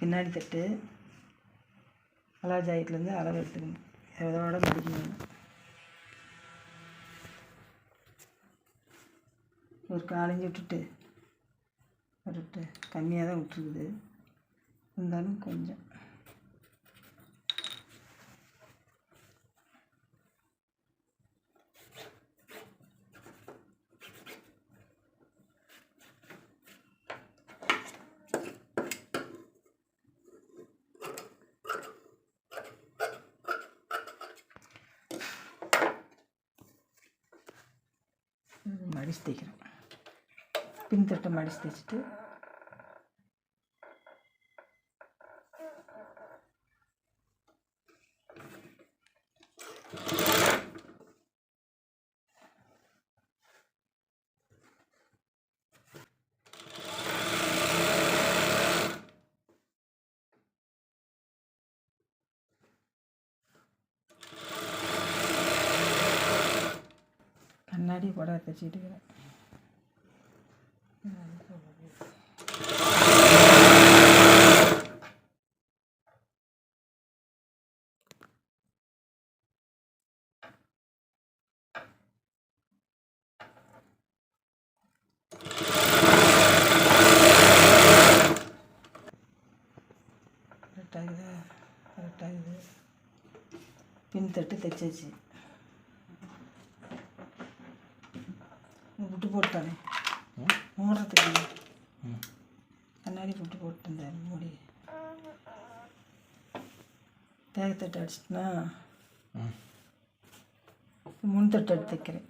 பின்னாடி தட்டு. அலாஜாயிட்லேருந்து ஜாக்கெட்லேருந்து அளவு எடுத்துக்கணும் எதோட முடிக்கணும்? ஒரு காலஞ்சி விட்டுட்டு விட்டுட்டு கம்மியாக தான் விட்டுருக்குது. இருந்தாலும் கொஞ்சம். மடிச்சு தைக்கிறேன் பின் தட்டை மடிச்சு தைச்சிட்டு கண்ணாடி கூட தைச்சிட்டு இருக்கிறேன். கரெக்டாகுதா கரெக்டாகுது பின் தட்டு தைச்சாச்சு. விட்டு போட்டானே. மூடுறதுக்கு கண்ணாடி விட்டு போட்டுருந்தேன் மூடி. தேகத்தட்டு அடிச்சிட்டுனா முன் தட்டு எடுத்து தைக்கிறேன்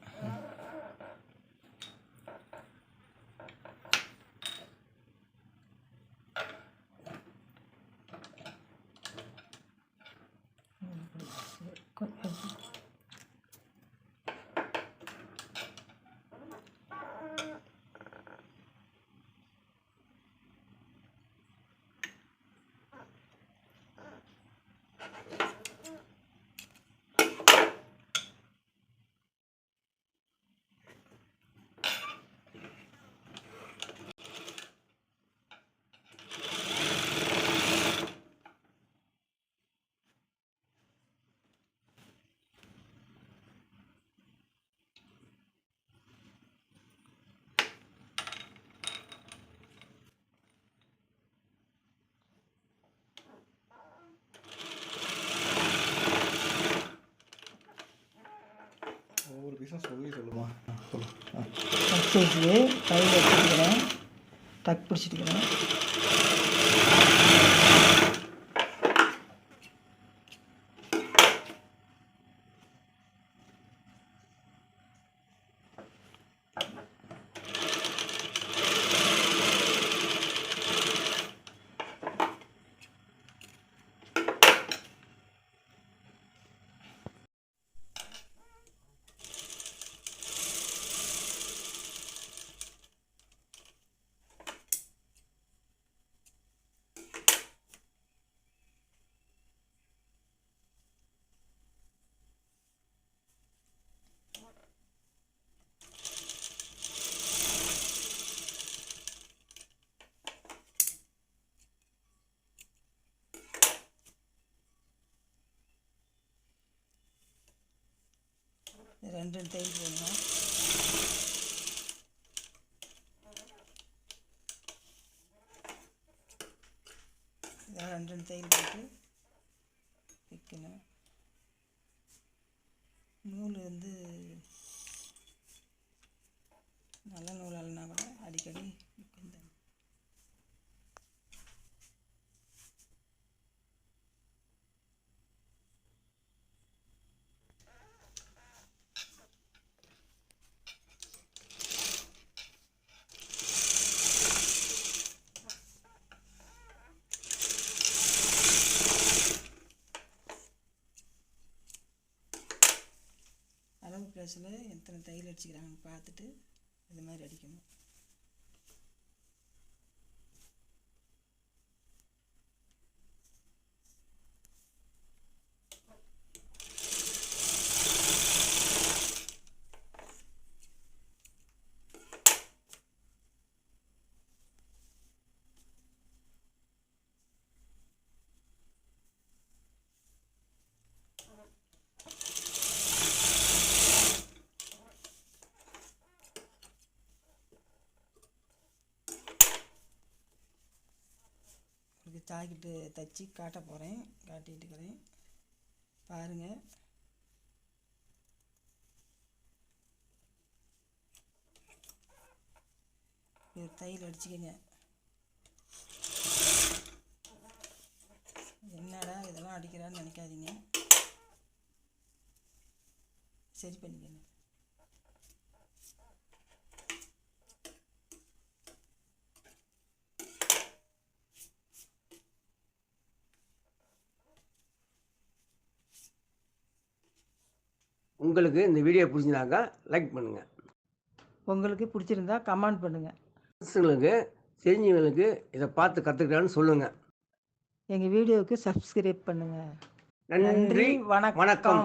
டக் சைஸு கையில் எடுத்துக்கிறேன் டக் பிடிச்சிட்டுக்கிறேன். ரெண்டு ரெண்டு போடணும் இதெல்லாம் ரெண்டு ரெண்டு போட்டு விற்கணும் நூல் வந்து நல்லா நூல் அல்லனா கூட அடிக்கடி இந்த அளவு எத்தனை தையல் அடிச்சுக்கிறாங்கன்னு பார்த்துட்டு இது மாதிரி அடிக்கணும் உங்களுக்கு ஜாக்கெட்டு தைச்சி காட்ட போகிறேன் காட்டிட்டு இருக்கிறேன். பாருங்கள் இது தையல் அடிச்சுக்கங்க. என்னடா இதெல்லாம் அடிக்கிறான்னு நினைக்காதீங்க. சரி பண்ணிக்கங்க. உங்களுக்கு இந்த வீடியோ பிடிச்சிருந்தாக்கா லைக் பண்ணுங்கள் உங்களுக்கு பிடிச்சிருந்தா கமெண்ட் பண்ணுங்கள் ஃப்ரெண்ட்ஸுங்களுக்கு தெரிஞ்சவங்களுக்கு இதை பார்த்து கற்றுக்கிறான்னு சொல்லுங்கள் எங்கள் வீடியோவுக்கு சப்ஸ்கிரைப் பண்ணுங்கள் நன்றி வணக்கம். வணக்கம்.